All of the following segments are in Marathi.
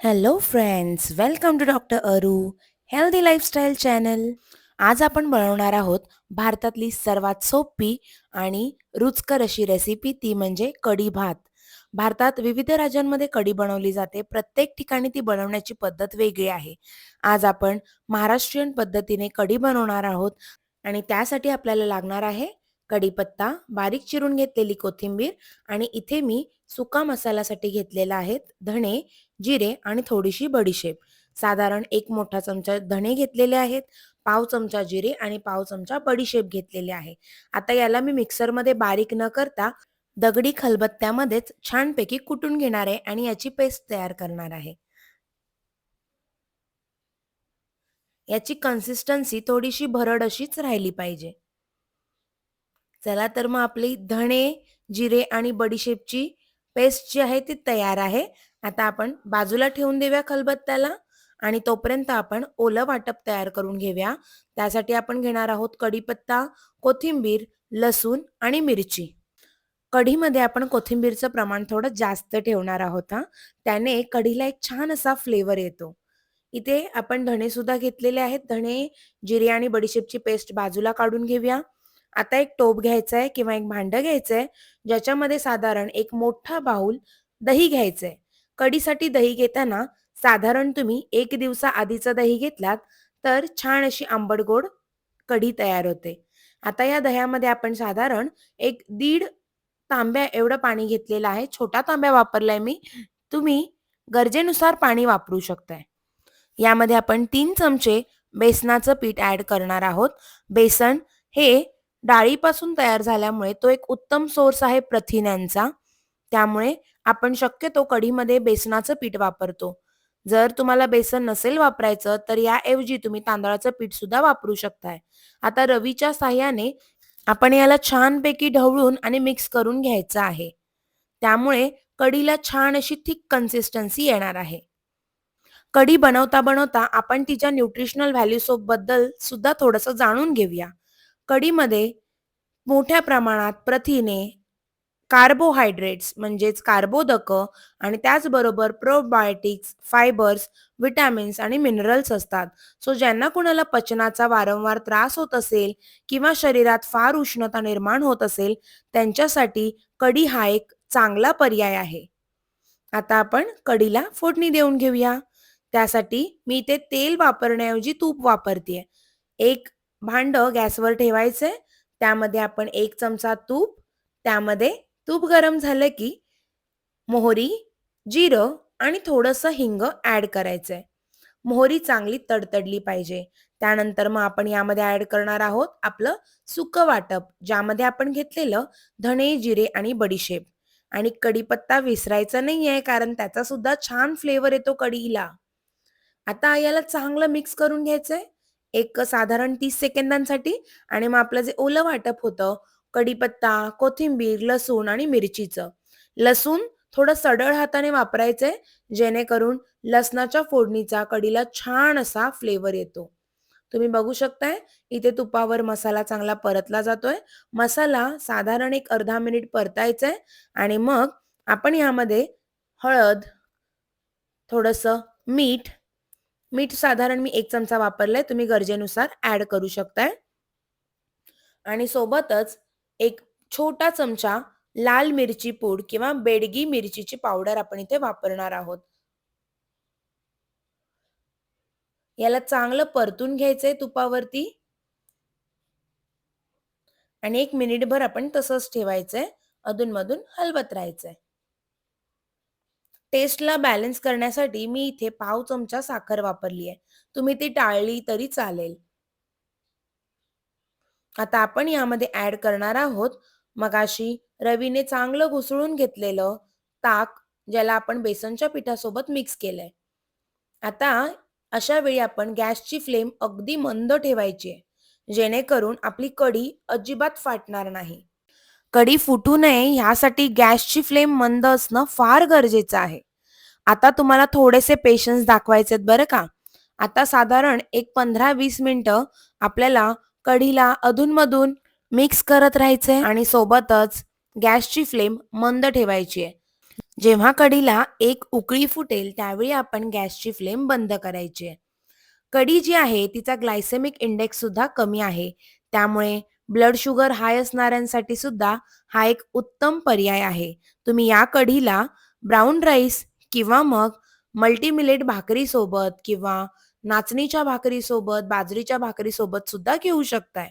Hello friends welcome to doctor Aru healthy lifestyle channel आज आपण बनवणार आहोत भारतातली सर्वात सोपी आणि रुचकर अशी रेसिपी ती म्हणजे कढी भात. भारतात विविध राज्यांमध्ये कढी बनवली जाते. प्रत्येक ठिकाणी ती बनवण्याची पद्धत वेगळी आहे. आज आपण महाराष्ट्रीयन पद्धतीने कढी बनवणार आहोत आणि त्यासाठी आपल्याला लागणार आहे कढीपत्ता बारीक चिरून घेतलेली कोथिंबीर आणि इथे मी सुका मसाल्यासाठी घेतलेला आहेत धणे जिरे आणि थोडीशी बडीशेप. साधारण एक मोठा चमचा धणे घेतलेले आहेत पाव चमचा जिरे आणि पाव चमचा बडीशेप घेतलेले आहे. आता याला मी मिक्सरमध्ये बारीक न करता दगडी खलबत्त्यामध्येच छानपैकी कुटून घेणार आहे आणि याची पेस्ट तयार करणार आहे. याची कन्सिस्टन्सी थोडीशी भरड अशीच राहिली पाहिजे. चला तर मग आपली धणे जिरे आणि बडीशेपची पेस्ट जी आहे ती तयार आहे. आता आपण बाजूला ठेवून देऊया खलबत्त्याला आणि तोपर्यंत आपण ओलं वाटप तयार करून घेऊया. त्यासाठी आपण घेणार आहोत कढीपत्ता कोथिंबीर लसूण आणि मिरची. कढीमध्ये आपण कोथिंबीरचं प्रमाण थोडं जास्त ठेवणार आहोत हा. त्याने कढीला एक छान असा फ्लेवर येतो. इथे आपण धणे सुद्धा घेतलेले आहेत. धणे जिरे आणि बडीशेपची पेस्ट बाजूला काढून घेऊया. आता एक टोप घ्यायचा आहे किंवा एक भांडं घ्यायचं आहे ज्याच्यामध्ये साधारण एक मोठा बाऊल दही घ्यायचं आहे कढीसाठी दही घेताना साधारण तुम्ही एक दिवसा आधीचं दही घेतलात तर छान अशी आंबट गोड कढी तयार होते. आता या दह्यामध्ये आपण साधारण एक दीड तांब्या एवढं पाणी घेतलेलं आहे. छोटा तांब्या वापरलाय मी. तुम्ही गरजेनुसार पाणी वापरू शकताय. यामध्ये आपण तीन चमचे बेसनाचं पीठ ऍड करणार आहोत. बेसन हे डाळीपासून तयार झाल्यामुळे तो एक उत्तम सोर्स आहे प्रथिन्यांचा. त्यामुळे आपण शक्यतो कढीमध्ये बेसनाचं पीठ वापरतो. जर तुम्हाला बेसन नसेल वापरायचं तर याऐवजी तुम्ही तांदळाचं पीठ सुद्धा वापरू शकताय. आता रवीच्या साह्याने आपण याला छानपैकी ढवळून आणि मिक्स करून घ्यायचं आहे. त्यामुळे कढीला छान अशी थिक कन्सिस्टन्सी येणार आहे. कढी बनवता बनवता आपण तिच्या न्यूट्रिशनल व्हॅल्यू बद्दल सुद्धा थोडंसं जाणून घेऊया. कढीमध्ये मोठ्या प्रमाणात प्रथिने कार्बोहायड्रेट्स म्हणजेच कार्बोदक आणि त्याचबरोबर प्रोबायोटिक्स फायबर्स विटॅमिन्स आणि मिनरल्स असतात. सो ज्यांना कुणाला पचनाचा वारंवार त्रास होत असेल किंवा शरीरात फार उष्णता निर्माण होत असेल त्यांच्यासाठी कढी हा एक चांगला पर्याय आहे. आता आपण कढीला फोडणी देऊन घेऊया. त्यासाठी मी इथे तेल वापरण्याऐवजी तूप वापरते एक भांड गॅसवर ठेवायचंय त्यामध्ये आपण एक चमचा तूप त्यामध्ये तूप गरम झालं की मोहरी जिरं आणि थोडंसं हिंग ऍड करायचंय मोहरी चांगली तडतडली पाहिजे. त्यानंतर मग आपण यामध्ये ऍड करणार आहोत आपलं सुकं वाटप ज्यामध्ये आपण घेतलेलं धणे जिरे आणि बडीशेप. आणि कढीपत्ता विसरायचा नाही आहे कारण त्याचा सुद्धा छान फ्लेवर येतो कढीला. आता याला चांगलं मिक्स करून घ्यायचंय. एक साधारण तीस सेकंदांसाठी आणि मग आपलं जे ओलं वाटप होतं कढीपत्ता कोथिंबीर लसूण आणि मिरचीचं. लसूण थोडं सडळ हाताने वापरायचंय जेणेकरून लसणाच्या फोडणीचा कढीला छान असा फ्लेवर येतो. तुम्ही बघू शकताय इथे तुपावर मसाला चांगला परतला जातोय. मसाला साधारण एक अर्धा मिनिट परतायचंय आणि मग आपण यामध्ये हळद थोडस मीठ मीठ साधारण मी एक चमचा वापरलाय तुम्ही गरजेनुसार ऍड करू शकताय. आणि सोबतच एक छोटा चमचा लाल मिरची पूड किंवा बेडगी मिरचीची पावडर आपण इथे वापरणार आहोत. याला चांगलं परतून घ्यायचंय तुपावरती. आणि एक मिनिटभर आपण तसंच ठेवायचंय. अधूनमधून हलवत राहायचंय. टेस्टला बॅलन्स करण्यासाठी मी इथे पाव चमचा साखर वापरली आहे. तुम्ही ती टाळली तरी चालेल. आता आपण यामध्ये ऍड करणार आहोत मगाशी रवीने चांगलं घुसळून घेतलेलं ताक ज्याला आपण बेसनच्या पिठासोबत मिक्स केलंय. आता अशा वेळी आपण गॅसची फ्लेम अगदी मंद ठेवायची आहे जेणेकरून आपली कढी अजिबात फाटणार नाही. कढी फुटू नये ह्यासाठी गॅसची फ्लेम मंद असणं फार गरजेचं आहे आता तुम्हाला थोडेसे पेशन्स दाखवायचे बरं का आता साधारण एक पंधरा वीस मिनिटं आपल्याला कढीला अधूनमधून मिक्स करत राहायचंय आणि सोबतच गॅसची फ्लेम मंद ठेवायची आहे जेव्हा कढीला एक उकळी फुटेल त्यावेळी आपण गॅसची फ्लेम बंद करायची आहे. कढी जी आहे तिचा ग्लायसेमिक इंडेक्स सुद्धा कमी आहे. त्यामुळे ब्लड शुगर हाय असणाऱ्यांसाठी सुद्धा हा एक उत्तम पर्याय आहे. तुम्ही या कढीला ब्राऊन राईस किंवा मग मल्टीमिलेट भाकरीसोबत किंवा नाचणीच्या भाकरीसोबत, बाजरीच्या भाकरीसोबत सुद्धा घेऊ शकताय.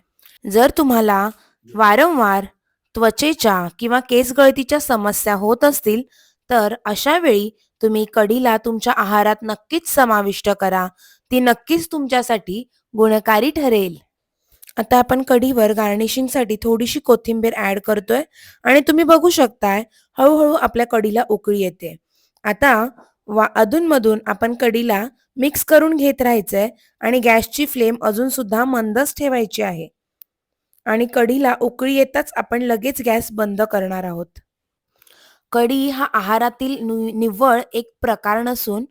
जर तुम्हाला वारंवार त्वचेच्या किंवा केस गळतीच्या समस्या होत असतील, तर अशा वेळी तुम्ही कढीला तुमच्या आहारात नक्कीच समाविष्ट करा. ती नक्कीच तुमच्यासाठी गुणकारी ठरेल. आता आपण कढीवर गार्निशिंगसाठी थोडीशी कोथिंबीर ऍड करतोय आणि तुम्ही बघू शकताय हळूहळू आपल्या कढीला उकळी येते. आता वा अधूनमधून आपण कढीला मिक्स करून घेत राहायचंय आणि गॅसची फ्लेम अजून सुद्धा मंदच ठेवायची आहे. आणि कढीला उकळी येताच आपण लगेच गॅस बंद करणार आहोत. कढी हा आहारातील निव्वळ एक प्रकार नसून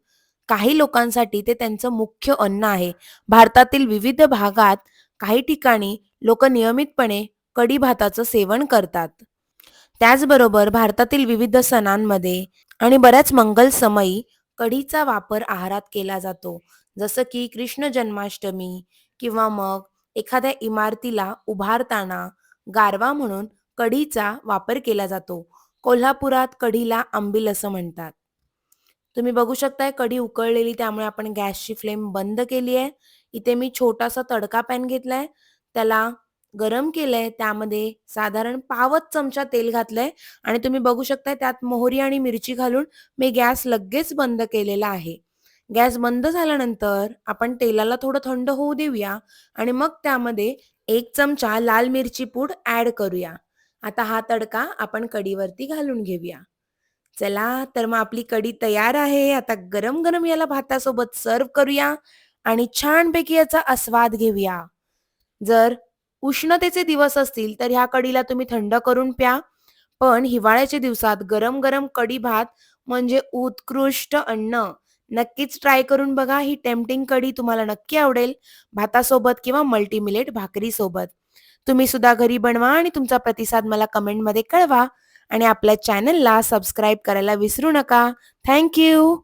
काही लोकांसाठी ते त्यांचं मुख्य अन्न आहे. भारतातील विविध भागात काही ठिकाणी लोक नियमितपणे कढी भाताचं सेवन करतात. त्याचबरोबर भारतातील विविध सणांमध्ये आणि बऱ्याच मंगल समयी कढीचा वापर आहारात केला जातो. जसं की कृष्ण जन्माष्टमी किंवा मग एखाद्या इमारतीला उभारताना गारवा म्हणून कढीचा वापर केला जातो. कोल्हापुरात कढीला आंबील असं म्हणतात. तुम्ही बघू शकताय कढी उकळलेली त्यामुळे आपण गॅसची फ्लेम बंद केली आहे. इथे मी छोटासा तडका पॅन घेतलाय. त्याला गरम केलंय. त्यामध्ये साधारण पावच चमचा तेल घातलंय आणि तुम्ही बघू शकताय त्यात मोहरी आणि मिरची घालून मी गॅस लगेच बंद केलेला आहे. गॅस बंद झाल्यानंतर आपण तेलाला थोडं थंड होऊ देऊया आणि मग त्यामध्ये एक चमचा लाल मिरची पूड ऍड करूया. आता हा तडका आपण कडीवरती घालून घेऊया. चला तर मग आपली कडी तयार आहे. आता गरम-गरम याला भातासोबत सर्व्ह करूया आणि छानपैकी याचा आस्वाद घेऊया. जर उष्णतेचे दिवस असतील तर ह्या कडीला तुम्ही थंड करून प्या. पण हिवाळ्याच्या दिवसात गरम-गरम कढी भात म्हणजे उत्कृष्ट अन्न. नक्कीच ट्राय करून बघा. ही टेम्पटिंग कढी तुम्हाला नक्की आवडेल. भातासोबत किंवा मल्टीमिलेट भाकरीसोबत. तुम्ही सुद्धा घरी बनवा आणि तुमचा प्रतिसाद मला कमेंटमध्ये कळवा आणि आपल्या चॅनलला सबस्क्राईब करायला विसरू नका. थँक्यू